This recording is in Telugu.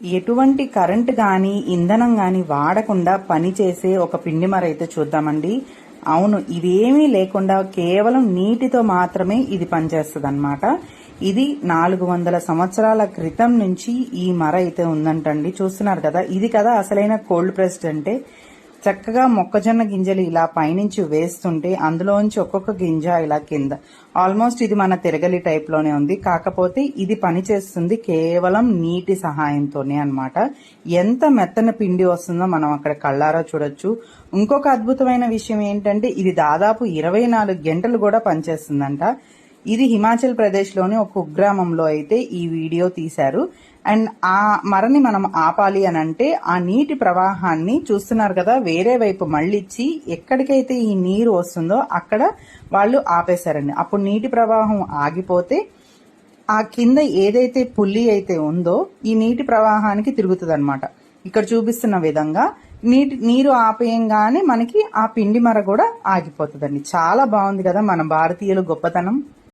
ఎటువంటి కరెంట్ గాని ఇంధనం గాని వాడకుండా పనిచేసే ఒక పిండి అయితే చూద్దామండి. అవును ఇదేమీ లేకుండా కేవలం నీటితో మాత్రమే ఇది పనిచేస్తుంది అనమాట ఇది నాలుగు వందల సంవత్సరాల క్రితం నుంచి ఈ మర అయితే ఉందంటండి. చూస్తున్నారు కదా ఇది కదా అసలైన కోల్డ్ ప్రెస్డ్ అంటే చక్కగా మొక్కజొన్న గింజలు ఇలా పైనుంచి వేస్తుంటే అందులోంచి ఒక్కొక్క గింజ ఇలా కింద. ఆల్మోస్ట్ ఇది మన తిరగలి టైప్లోనే ఉంది. కాకపోతే ఇది పని చేస్తుంది కేవలం నీటి సహాయంతోనే అనమాట ఎంత మెత్తన పిండి వస్తుందో మనం అక్కడ కళ్ళారా చూడొచ్చు. ఇంకొక అద్భుతమైన విషయం ఏంటంటే ఇది దాదాపు ఇరవై నాలుగు గంటలు కూడా పనిచేస్తుందంట. ఇది హిమాచల్ ప్రదేశ్లోని ఒక కుగ్రామంలో అయితే ఈ వీడియో తీశారు. అండ్ ఆ మరని మనం ఆపాలి అని అంటే ఆ నీటి ప్రవాహాన్ని చూస్తున్నారు కదా వేరే వైపు మళ్ళిచ్చి ఎక్కడికైతే ఈ నీరు వస్తుందో అక్కడ వాళ్ళు ఆపేశారండి. అప్పుడు నీటి ప్రవాహం ఆగిపోతే ఆ కింద ఏదైతే పుల్లి అయితే ఉందో ఈ నీటి ప్రవాహానికి తిరుగుతుంది అనమాట ఇక్కడ చూపిస్తున్న విధంగా నీటి నీరు ఆపేయంగానే మనకి ఆ పిండి మర కూడా ఆగిపోతుందండి. చాలా బాగుంది కదా మన భారతీయుల గొప్పతనం.